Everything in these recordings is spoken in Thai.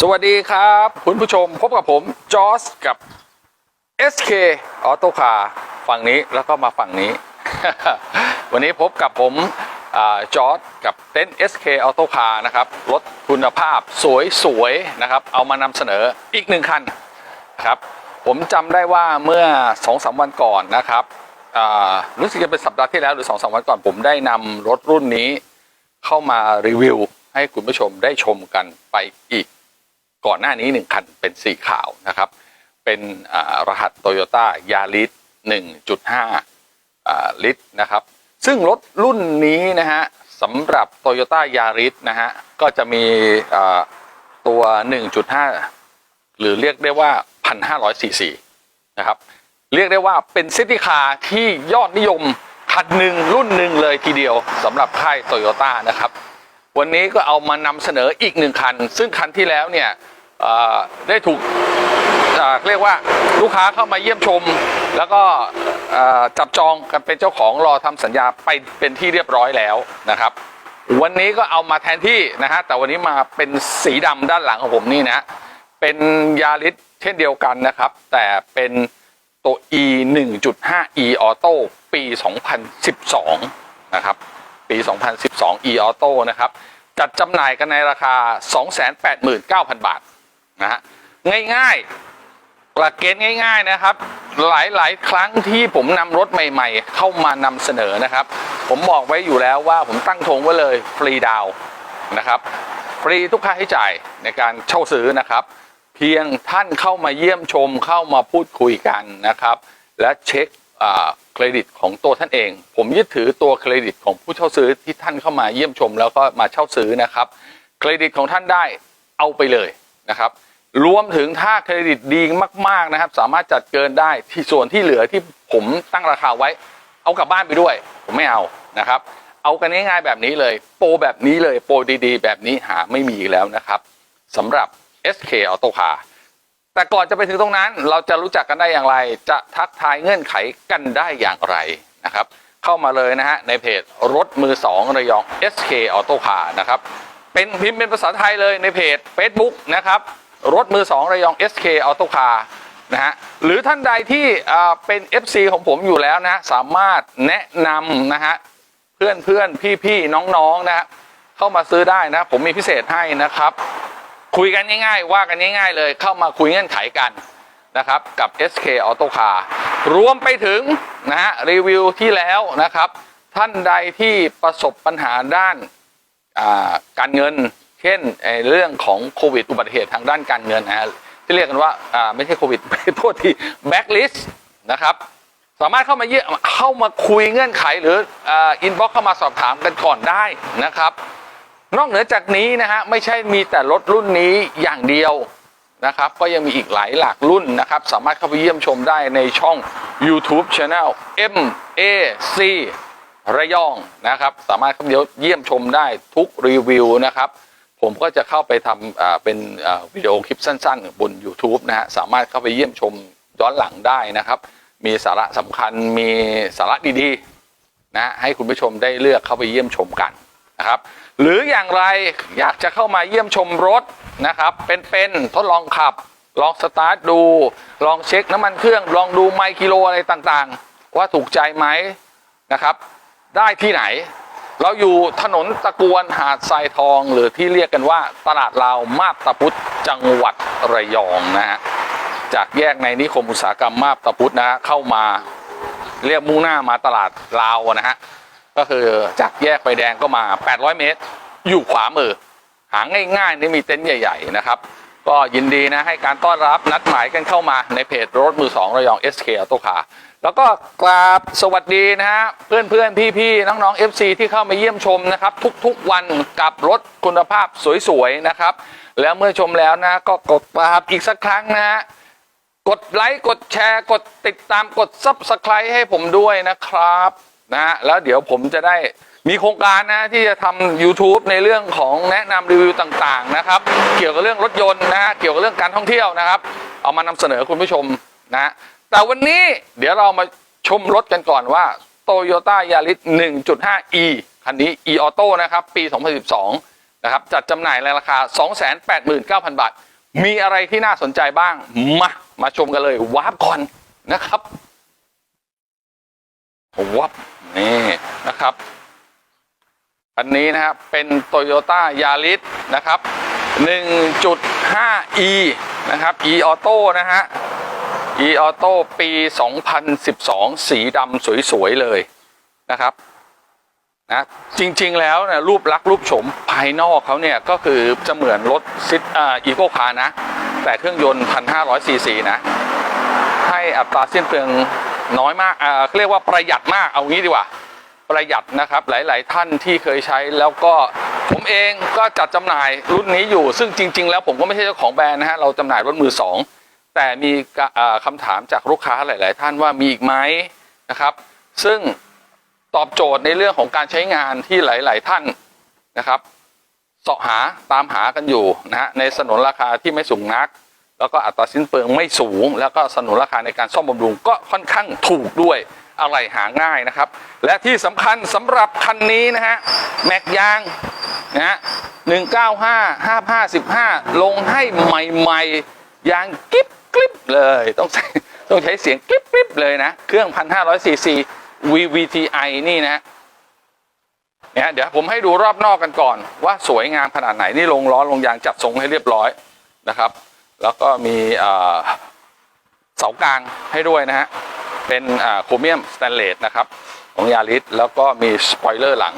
สวัสดีครับ คุณผู้ชมพบกับผม จอร์สกับ SK Auto Car ฝั่งนี้แล้วก็มาฝั่งนี้ วันนี้พบกับผมจอร์ดกับเต็นท์ SK Auto Car นะครับรถคุณภาพสวยๆนะครับ เอามานำเสนออีกหนึ่งคันครับผมจำได้ว่าเมื่อ2อสวันก่อนนะครับรู้สึกจะเป็นสัปดาห์ที่แล้วหรือ2อสวันก่อนผมได้นำรถรุ่นนี้เข้ามารีวิว ให้คุณผู้ชมได้ชมกันไปอีก ก่อนหน้านี้หนึ่งคันเป็นสีขาวนะครับ เป็นรหัสโตโยต้ายาริส1.5 ลิตรนะครับ ซึ่งรถรุ่นนี้นะฮะสำหรับโตโยต้ายาริสนะฮะก็จะมีตัว 1.5 หรือเรียกได้ว่า 1,500ซีซีนะครับเรียกได้ว่าเป็นซิตี้คาร์ที่ยอดนิยมคันหนึ่งรุ่นหนึ่งเลยทีเดียวสำหรับค่ายโตโยต้านะครับ วันนี้ก็เอามานำเสนออีกหนึ่งคัน ซึ่งคันที่แล้วเนี่ย ได้ถูกเรียกว่าลูกค้าเข้ามาเยี่ยมชม แล้วก็จับจองกันเป็นเจ้าของรอทำสัญญาไปเป็นที่เรียบร้อยแล้วนะครับ วันนี้ก็เอามาแทนที่นะฮะแต่วันนี้มาเป็นสีดำด้านหลังของผมนี่นะเป็นยาริสเช่นเดียวกันนะครับ แต่เป็นตัว e 1.5 e auto ปี 2012 นะครับ ปี 2012 e auto นะครับ จัดจำหน่ายกันในราคา 289,000 บาท นะฮะง่ายๆ หลักเกณฑ์ง่าย ๆนะครับ หลายๆ ครั้งที่ผมนำรถใหม่ ๆ เข้ามานำเสนอนะครับ ผมบอกไว้อยู่แล้วว่าผมตั้งธงไว้เลยฟรีดาวนะครับ ฟรีทุกค่าใช้จ่ายในการเช่าซื้อนะครับ เพียงท่านเข้ามาเยี่ยมชมเข้ามาพูดคุยกันนะครับ และเช็คเครดิตของตัวท่านเอง ผมยึดถือตัวเครดิตของผู้เช่าซื้อที่ท่านเข้ามาเยี่ยมชม แล้วก็มาเช่าซื้อนะครับ เครดิตของท่านได้เอาไปเลย นะครับรวมถึงถ้าเครดิตดีมาก ๆนะครับ สามารถจัดเกินได้ที่ส่วนที่เหลือที่ผมตั้งราคาไว้ เอากลับบ้านไปด้วย ผมไม่เอานะครับ เอากันง่ายๆแบบนี้เลย โปรแบบนี้เลยโปรดีๆ แบบนี้หาไม่มีอีกแล้วนะครับสำหรับ SK Auto Car แต่ก่อนจะไปถึงตรงนั้น เราจะรู้จักกันได้อย่างไร จะทักทายเงื่อนไขกันได้อย่างไรนะครับ เข้ามาเลยนะฮะในเพจรถมือสองระยอง SK Auto Car นะครับ เป็นพิมพ์เป็นภาษาไทยเลยในเพจ Facebook นะครับ รถมือสองระยอง SK Auto Car นะฮะหรือท่านใดที่เป็น FC ของผมอยู่แล้วนะ สามารถแนะนำนะฮะเพื่อนเพื่อนพี่พี่น้องๆนะฮะเข้ามาซื้อได้นะ ผมมีพิเศษให้นะครับ คุยกันง่ายๆ ว่ากันง่ายๆเลยเข้ามาคุยเงื่อนไขกันนะครับ กับ SK Auto Car รวมไปถึงนะฮะรีวิวที่แล้วนะครับ ท่านใดที่ประสบปัญหาด้าน การเงิน เช่นเรื่องของโควิดอุบัติเหตุทางด้านการเงินนะฮะที่เรียกกันว่าอ่าไม่ใช่โควิดโทษทีแบ็กลิสต์นะครับสามารถเข้ามาเยี่ยมเข้ามาคุยเงื่อนไขหรืออินบ็อกเข้ามาสอบถามกันก่อนได้นะครับ นอกเหนือจากนี้นะฮะไม่ใช่มีแต่รถรุ่นนี้อย่างเดียวนะครับ ก็ยังมีอีกหลายหลากรุ่นนะครับ สามารถเข้าไปเยี่ยมชมได้ในช่อง YouTube Channel M A C ระยองนะครับ สามารถเข้าเยี่ยมชมได้ทุกรีวิวนะครับ ผมก็จะเข้าไปทำเป็นวิดีโอคลิปสั้น ๆ บน YouTube นะฮะสามารถเข้าไปเยี่ยมชมย้อนหลังได้นะครับ มีสาระสำคัญมีสาระดีๆนะให้คุณผู้ชมได้เลือกเข้าไปเยี่ยมชมกันนะครับ หรืออย่างไรอยากจะเข้ามาเยี่ยมชมรถนะครับ เป็นๆทดลองขับ ลองสตาร์ทดู ลองเช็คน้ำมันเครื่อง ลองดูไมล์กิโลอะไรต่างๆ ว่าถูกใจไหมนะครับ ได้ที่ไหน เราอยู่ถนนตะกวนหาดทรายทอง หรือที่เรียกกันว่าตลาดลาวมาบตาพุธจังหวัดระยองนะฮะจากแยกในนิคมอุตสาหกรรมมาบตาพุธนะฮะเข้ามาเรียกมุ่งหน้ามาตลาดลาวนะฮะก็คือจากแยกไฟแดงก็มา 800 เมตร อยู่ขวามือ หาง่ายๆนี่มีเต็นท์ใหญ่ ๆ นะครับ ก็ยินดีนะให้การต้อนรับนัดหมายกันเข้ามาในเพจรถมือสองระยอง SK Auto Car แล้วก็กราบสวัสดีนะฮะเพื่อนเพื่อนพี่พี่ๆน้องๆ FC ที่เข้ามาเยี่ยมชมนะครับ ทุกๆวันกับรถคุณภาพสวยๆนะครับ แล้วเมื่อชมแล้วนะ ก็กดกราบอีกสักครั้งนะฮะกดไลค์กดแชร์กดติดตามกด Subscribe ให้ผมด้วยนะครับนะฮะแล้วเดี๋ยวผมจะได้ มีโครงการนะที่จะทำ YouTube ในเรื่องของแนะนำรีวิวต่างๆนะครับ เกี่ยวกับเรื่องรถยนต์นะฮะเกี่ยวกับเรื่องการท่องเที่ยวนะครับ เอามานำเสนอคุณผู้ชมนะฮะแต่วันนี้เดี๋ยวเรามาชมรถกันก่อนว่า Toyota Yaris 1.5e คันนี้ e auto นะครับ ปี 2012 นะครับ จัดจำหน่ายในราคา 289,000 บาท มีอะไรที่น่าสนใจบ้าง มา มาชมกันเลยวาร์ปก่อนนะครับวับนี่นะครับ อันนี้นะครับเป็น Toyota Yaris นะครับ 1.5e นะครับ e auto นะฮะ e auto ปี 2012 สีดำสวย ๆ เลยนะครับนะจริงๆแล้วนะรูปลักษณ์รูปโฉมภายนอกเขาเนี่ยก็คือจะเหมือนรถซิตอ่าอีโคคาร์นะ แต่เครื่องยนต์ 1,500ซีซีนะ ให้อัตราสิ้นเปลืองน้อยมากอ่าเาเรียกว่าประหยัดมากเอางี้ดีกว่า ประหยัดนะครับหลาย ๆ ท่านที่เคยใช้แล้วก็ผมเองก็จัดจำหน่ายรุ่นนี้อยู่ ซึ่งจริง ๆ แล้วผมก็ไม่ใช่เจ้าของแบรนด์นะฮะเราจำหน่ายรถมือสองแต่มีกะอ่าคำถามจากลูกค้าหลาย ๆ ท่านว่ามีอีกไหมนะครับ ซึ่งตอบโจทย์ในเรื่องของการใช้งานที่หลาย ๆ ท่านนะครับเสาะหาตามหากันอยู่นะฮะในสนนราคาที่ไม่สูงนัก แล้วก็อัตราสิ้นเปลืองไม่สูง แล้วก็สนนราคาในการซ่อมบำรุงก็ค่อนข้างถูกด้วย อะไรหาง่ายนะครับ และที่สำคัญสำหรับคันนี้นะฮะแม็กยางนะฮะ195 5515ลงให้ใหม่ๆยางกิ๊บกลิบเลยต้องใช้ต้องใช้เสียงกลิบกลิบเลยนะ เครื่อง1,500ซีซี VVTi นี่นะฮะเนี่ยเดี๋ยวผมให้ดูรอบนอกกันก่อน ว่าสวยงามขนาดไหนนี่ลงล้อลงยางจัดทรงให้เรียบร้อยนะครับ แล้วก็มีเสากลางให้ด้วยนะฮะ เป็นโครเมียมสแตนเลสนะครับของยาริสแล้วก็มีสปอยเลอร์หลัง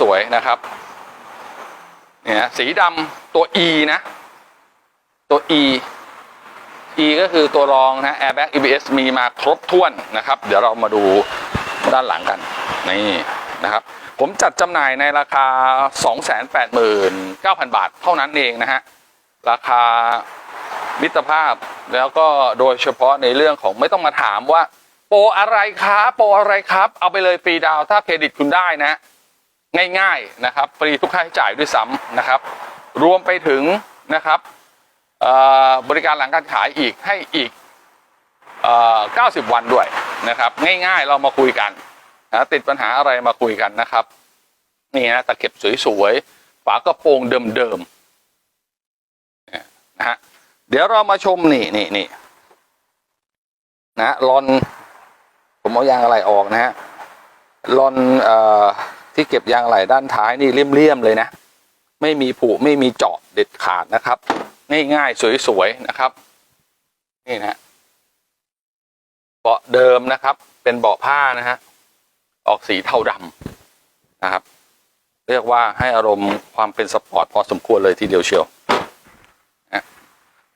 สวยๆนะครับเนี่ยสีดำตัว E นะตัว E E ก็คือตัวรองนะ Airbag EBS มีมาครบถ้วนนะครับ เดี๋ยวเรามาดูด้านหลังกัน นี่นะครับ ผมจัดจำหน่ายในราคา 289,000 บาทเท่านั้นเองนะฮะ ราคา มิตรภาพ แล้วก็โดยเฉพาะในเรื่องของไม่ต้องมาถามว่า โปรอะไรครับโปรอะไรครับ เอาไปเลยฟรีดาวน์ถ้าเครดิตคุณได้นะ ง่ายๆนะครับฟรีทุกค่าใช้จ่ายด้วยซ้ำนะครับ รวมไปถึงนะครับบริการหลังการขายอีกให้อีกเอ่อ90 วันด้วยนะครับ ง่ายๆเรามาคุยกันนะติดปัญหาอะไรมาคุยกันนะครับ นี่นะตะเข็บสวยๆ ฝากระโปรงเดิมๆเนี่ยนะฮะ ดี๋ยวเรามาชมนี่นี่นี่นะลอน ผมเอายางอะไรออกนะฮะลอนเอ่อที่เก็บยางไหล่ด้านท้ายนี่เลี่ยมๆเลยนะ ไม่มีผุไม่มีเจาะเด็ดขาดนะครับ ง่ายๆสวยๆนะครับ นี่นะเบาะเดิมนะครับ เป็นเบาะผ้านะฮะออกสีเทาดำนะครับ เรียกว่าให้อารมณ์ความเป็นสปอร์ตพอสมควรเลยทีเดียวเชียว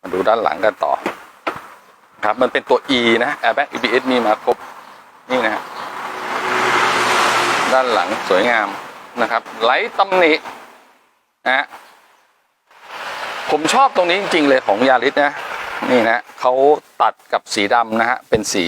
มาดูด้านหลังกันต่อ ครับมันเป็นตัว E นะ Airbag EBS มีมาครบนี่นะฮะด้านหลังสวยงามนะครับไร้ตำหนินะฮะผมชอบตรงนี้จริง ๆ เลยของยาริสนะนี่นะเขาตัดกับสีดำนะฮะเป็นสี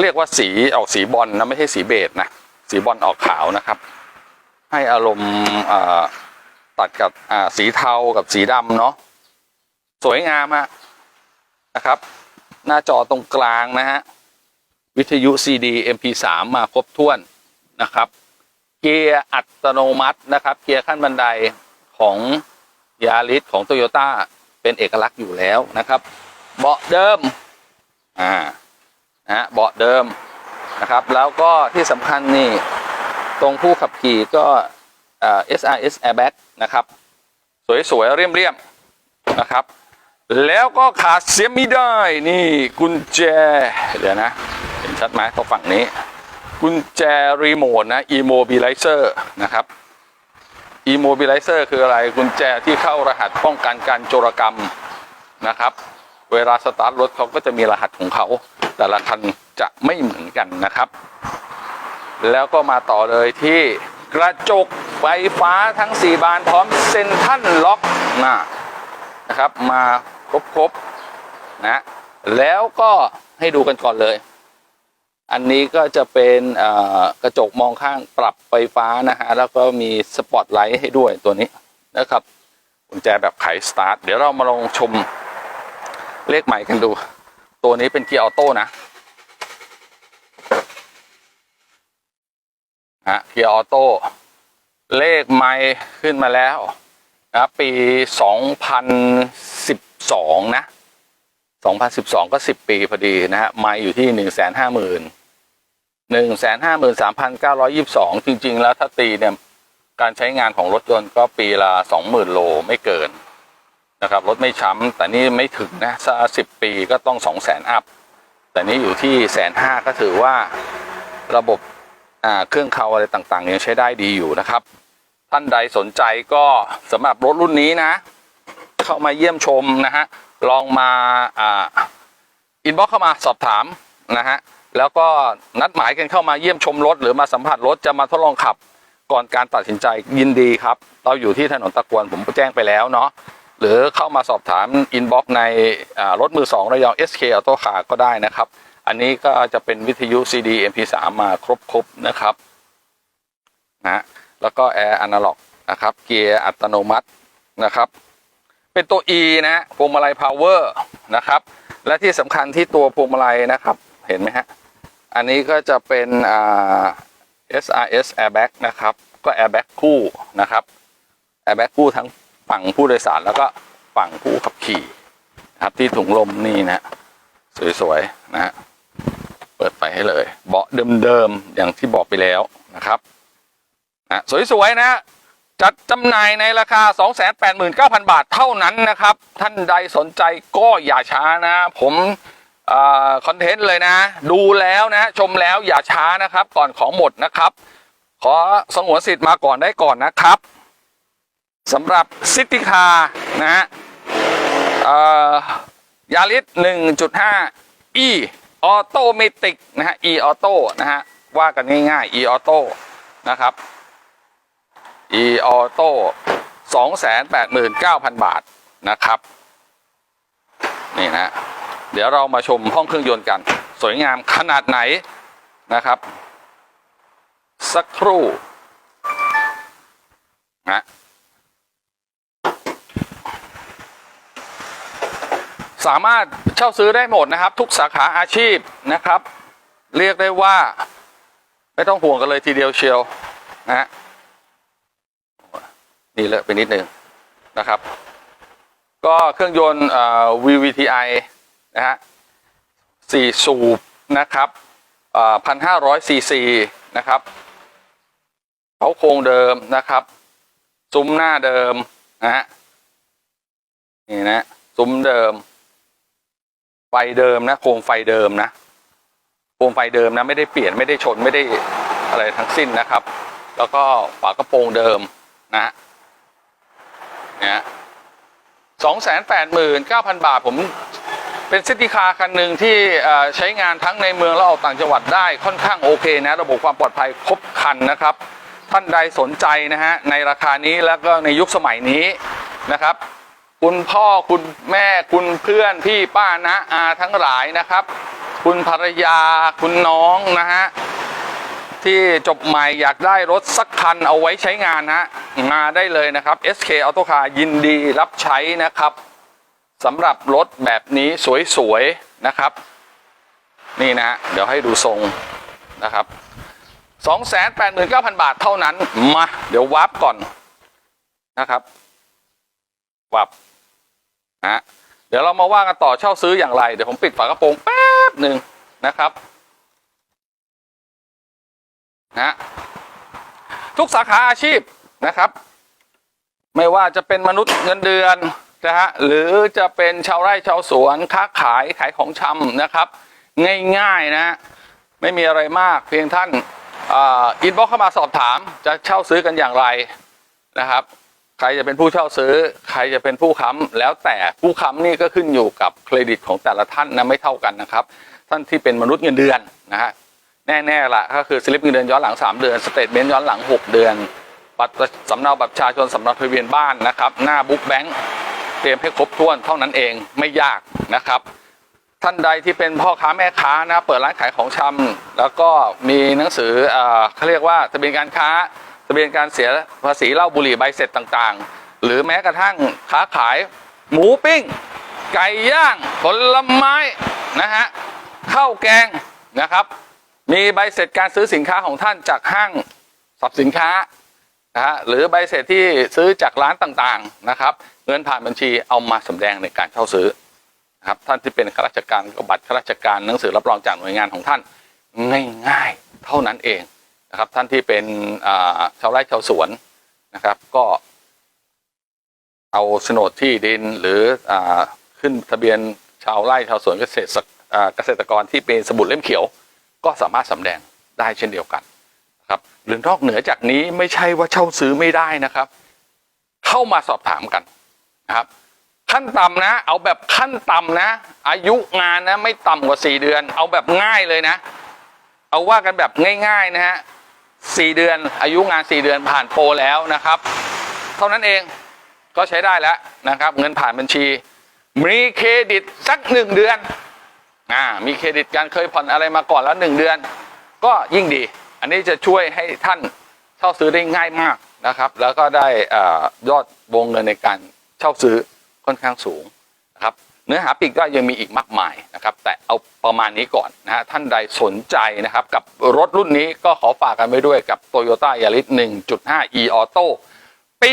เรียกว่าสีออกสีบอลนะไม่ใช่สีเบจนะสีบอลออกขาวนะครับ ให้อารมณ์ตัดกับสีเทากับสีดำเนาะ สวยงามฮะนะครับ หน้าจอตรงกลางนะฮะ วิทยุ CD MP3 มาครบถ้วนนะครับ เกียร์อัตโนมัตินะครับ เกียร์ขั้นบันไดของยาริสของโตโยต้าเป็นเอกลักษณ์อยู่แล้วนะครับ เบาะเดิมอ่านะฮะเบาะเดิมนะครับ แล้วก็ที่สำคัญนี่ตรงผู้ขับขี่ก็อ่า SRS airbag นะครับ สวยๆเรียมๆนะครับ แล้วก็ขาดเสียไม่ได้นี่กุญแจ เดี๋ยวนะ เห็นชัดไหมตรงฝั่งนี้ กุญแจรีโมทนะอ immobilizer นะครับอ immobilizer คืออะไรกุญแจที่เข้ารหัสป้องกันการโจรกรรมนะครับ เวลาสตาร์ทรถเขาก็จะมีรหัสของเขา แต่ละคันจะไม่เหมือนกันนะครับ แล้วก็มาต่อเลยที่กระจกไฟฟ้าทั้ง 4 บานพร้อมเซ็นทรัลล็อกนะนะครับมา ครบๆนะแล้วก็ให้ดูกันก่อนเลย อันนี้ก็จะเป็นกระจกมองข้างปรับไฟฟ้านะฮะแล้วก็มีสปอตไลท์ให้ด้วยตัวนี้นะครับกุญแจแบบไขสตาร์ทเดี๋ยวเรามาลองชมเลขใหม่กันดู ตัวนี้เป็นเกียร์ออโต้นะฮะเกียร์ออโต้เลขไม่ขึ้นมาแล้วนะปี 2012 นะ 2012 ก็ 10 ปีพอดีนะฮะไม่อยู่ที่ 1 5 0 0 0 0 1 5 3 9 2 2 จริง ๆ แล้วถ้าตีเนี่ย การใช้งานของรถยนต์ก็ปีละ 20,000 โลไม่เกินนะครับ รถไม่ช้ำ แต่นี่ไม่ถึงนะสักสิบปีก็ต้อง 200,000 อัพ แต่นี่อยู่ที่แสนห้าก็ถือว่าระบบเครื่องเขาอะไรต่างๆ ยังใช้ได้ดีอยู่นะครับ ท่านใดสนใจก็สำหรับรถรุ่นนี้นะ เข้ามาเยี่ยมชมนะฮะลองมาอินบ็อกเข้ามาสอบถามนะฮะแล้วก็นัดหมายกันเข้ามาเยี่ยมชมรถ หรือมาสัมผัสรถจะมาทดลองขับก่อนการตัดสินใจยินดีครับ เราอยู่ที่ถนนตะกวนผมแจ้งไปแล้วเนาะหรือเข้ามาสอบถามอินบ็อกในรถมือสองระยอง SK Auto Car ก็ได้นะครับ อันนี้ก็จะเป็นวิทยุ CD MP3 มาครบๆนะครับนะแล้วก็แอร์อนาล็อกนะครับเกียร์อัตโนมัตินะครับ เป็นตัว E นะพวงมาลัยพาวเวอร์นะครับ และที่สำคัญที่ตัวพวงมาลัยนะครับ เห็นไหมฮะ อันนี้ก็จะเป็นอ่า SRS airbag นะครับ ก็ airbag คู่นะครับ airbag คู่ทั้งฝั่งผู้โดยสารแล้วก็ฝั่งผู้ขับขี่นะครับที่ถุงลมนี่นะสวยๆนะฮะเปิดไฟให้เลย เบาะเดิมๆอย่างที่บอกไปแล้วนะครับนะสวยๆนะ จัดจำหน่ายในราคา 289,000 บาทเท่านั้นนะครับ ท่านใดสนใจก็อย่าช้านะ ผมคอนเทนต์เลยนะ ดูแล้วนะ ชมแล้วอย่าช้านะครับ ก่อนของหมดนะครับ ขอสงวนสิทธิ์มาก่อนได้ก่อนนะครับสำหรับซิติคานะฮะยาริส1.5 e ออโตเมติกนะฮะ e ออโต้นะฮะ ว่ากันง่ายๆ e ออโต้นะครับ e ออโต้289,000 บาทนะครับ นี่นะ เดี๋ยวเรามาชมห้องเครื่องยนต์กัน สวยงามขนาดไหนนะครับ สักครู่นะสามารถเช่าซื้อได้หมดนะครับ ทุกสาขาอาชีพนะครับ เรียกได้ว่า ไม่ต้องห่วงกันเลยทีเดียวเชียวนะฮะ นี่เลอะไปนิดนึงนะครับ ก็เครื่องยนต์ VVTi นะฮะสี่สูบนะครับพันห้าร้อยซีซีนะครับเขาโครงเดิมนะครับ ซุ้มหน้าเดิมนะฮะนี่นะซุ้มเดิม ไฟเดิมนะ โครงไฟเดิมนะ โครงไฟเดิมนะ ไม่ได้เปลี่ยนไม่ได้ชนไม่ได้อะไรทั้งสิ้นนะครับ แล้วก็ฝากระโปรงเดิมนะฮะ นี่ยสองแสนแปดหมื่นเก้าพันบาทผมเป็นซิตี้คาคันหนึ่งที่ใช้งานทั้งในเมืองและออกต่างจังหวัดได้ค่อนข้างโอเคนะ ระบบความปลอดภัยครบคันนะครับ ท่านใดสนใจนะฮะในราคานี้แล้วก็ในยุคสมัยนี้นะครับ คุณพ่อคุณแม่คุณเพื่อนพี่ป้านะอาทั้งหลายนะครับ คุณภรรยาคุณน้องนะฮะ ที่จบใหม่อยากได้รถสักคันเอาไว้ใช้งานฮะมาได้เลยนะครับ SK Auto Car ยินดีรับใช้นะครับสำหรับรถแบบนี้สวยๆนะครับ นี่นะ เดี๋ยวให้ดูทรงนะครับ 289,000 บาทเท่านั้น มา เดี๋ยววาร์ปก่อนนะครับวาร์ปนะเดี๋ยวเรามาว่ากันต่อเช่าซื้ออย่างไร เดี๋ยวผมปิดฝากระโปรงแป๊บหนึ่งนะครับ นะทุกสาขาอาชีพนะครับ ไม่ว่าจะเป็นมนุษย์เงินเดือนนะฮะหรือจะเป็นชาวไร่ชาวสวนค้าขายขายของชำนะครับ ง่ายๆนะไม่มีอะไรมากเพียงท่านอินบ็อกเข้ามาสอบถามจะเช่าซื้อกันอย่างไรนะครับ ใครจะเป็นผู้เช่าซื้อ ใครจะเป็นผู้ค้ำแล้วแต่ผู้ค้ำนี่ก็ขึ้นอยู่กับเครดิตของแต่ละท่านนะไม่เท่ากันนะครับ ท่านที่เป็นมนุษย์เงินเดือนนะฮะ แน่ๆละก็คือสลิปเงินเดือนย้อนหลัง 3 เดือนสเตทเมนต์ย้อนหลัง 6 เดือนบัตรสำเนาบัตรประชาชนสำเนาทะเบียนบ้านนะครับหน้าบุ๊กแบงค์เตรียมให้ครบถ้วนเท่านั้นเองไม่ยากนะครับท่านใดที่เป็นพ่อค้าแม่ค้านะเปิดร้านขายของชำแล้วก็มีหนังสือเขาเรียกว่าทะเบียนการค้าทะเบียนการเสียภาษีเหล้าบุหรี่ใบเสร็จต่างๆ หรือแม้กระทั่งค้าขายหมูปิ้ง ไก่ย่างผลไม้นะฮะข้าวแกงนะครับ มีใบเสร็จการซื้อสินค้าของท่านจากห้างสรรพสินค้านะฮะหรือใบเสร็จที่ซื้อจากร้านต่างๆนะครับ เงินผ่านบัญชีเอามาสำแดงในการเช่าซื้อนะครับท่านที่เป็นข้าราชการก็บัตรข้าราชการหนังสือรับรองจากหน่วยงานของท่าน ง่ายๆเท่านั้นเองนะครับ ท่านที่เป็นชาวไร่ชาวสวนนะครับ ก็เอาโฉนดที่ดินหรืออขึ้นทะเบียนชาวไร่ชาวสวนเกษตรเกษตรกรที่เป็นสมุดเล่มเขียว ก็สามารถสำแดงได้เช่นเดียวกันครับหรือนอกเหนือจากนี้ไม่ใช่ว่าเช่าซื้อไม่ได้นะครับ เข้ามาสอบถามกันนะครับ ขั้นต่ำนะ เอาแบบขั้นต่ำนะ อายุงานนะ ไม่ต่ำกว่าสี่เดือน เอาแบบง่ายเลยนะ เอาว่ากันแบบง่าย ๆนะฮะสี่เดือน อายุงานสี่เดือนผ่านโปรแล้วนะครับ เท่านั้นเองก็ใช้ได้แล้วนะครับ เงินผ่านบัญชี มีเครดิตสักหนึ่งเดือน อ่ามีเครดิตการเคยผ่อนอะไรมาก่อนแล้วหนึ่งเดือน ก็ยิ่งดี อันนี้จะช่วยให้ท่านเช่าซื้อได้ง่ายมากนะครับ แล้วก็ได้อ่ยอดวงเงินในการเช่าซื้อค่อนข้างสูงนะครับเนื้อหาปีกก็ยังมีอีกมากมายนะครับ แต่เอาประมาณนี้ก่อนนะฮะท่านใดสนใจนะครับ กับรถรุ่นนี้ก็ขอฝากกันไว้ด้วยกับ Toyota Yaris 1.5 e Auto ปี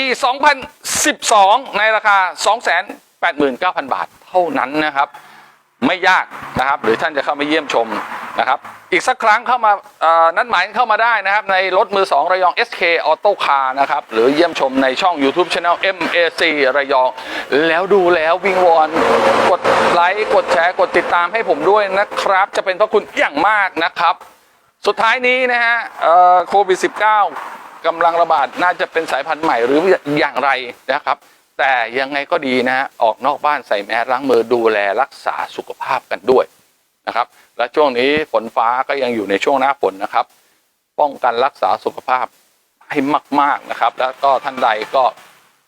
2012 ในราคา 289,000 บาทเท่านั้นนะครับ ไม่ยากนะครับ หรือท่านจะเข้ามาเยี่ยมชมนะครับ อีกสักครั้งเข้ามานัดหมายเข้ามาได้นะครับ ในรถมือ 2 ระยอง SK Auto Car นะครับ หรือเยี่ยมชมในช่อง YouTube Channel MAC ระยอง แล้วดูแล้ววิงวอนกดไลค์กดแชร์กดติดตามให้ผมด้วยนะครับ จะเป็นพระคุณอย่างมากนะครับ สุดท้ายนี้นะฮะโควิด -19 กำลังระบาดน่าจะเป็นสายพันธุ์ใหม่หรืออย่างไรนะครับ แต่ยังไงก็ดีนะฮะออกนอกบ้านใส่แมสล้างมือดูแลรักษาสุขภาพกันด้วยนะครับ และช่วงนี้ฝนฟ้าก็ยังอยู่ในช่วงหน้าฝนนะครับ ป้องกันรักษาสุขภาพให้มาก ๆนะครับ แล้วก็ท่านใดก็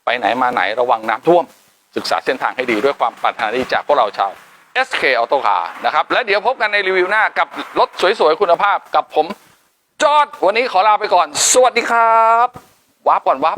ไปไหนมาไหนระวังน้ำท่วม ศึกษาเส้นทางให้ดีด้วยความปรารถนาดีจากพวกเราชาว SK Auto Car นะครับ และเดี๋ยวพบกันในรีวิวหน้ากับรถสวยๆคุณภาพกับผมจอดวันนี้ขอลาไปก่อน สวัสดีครับวับก่อนวับ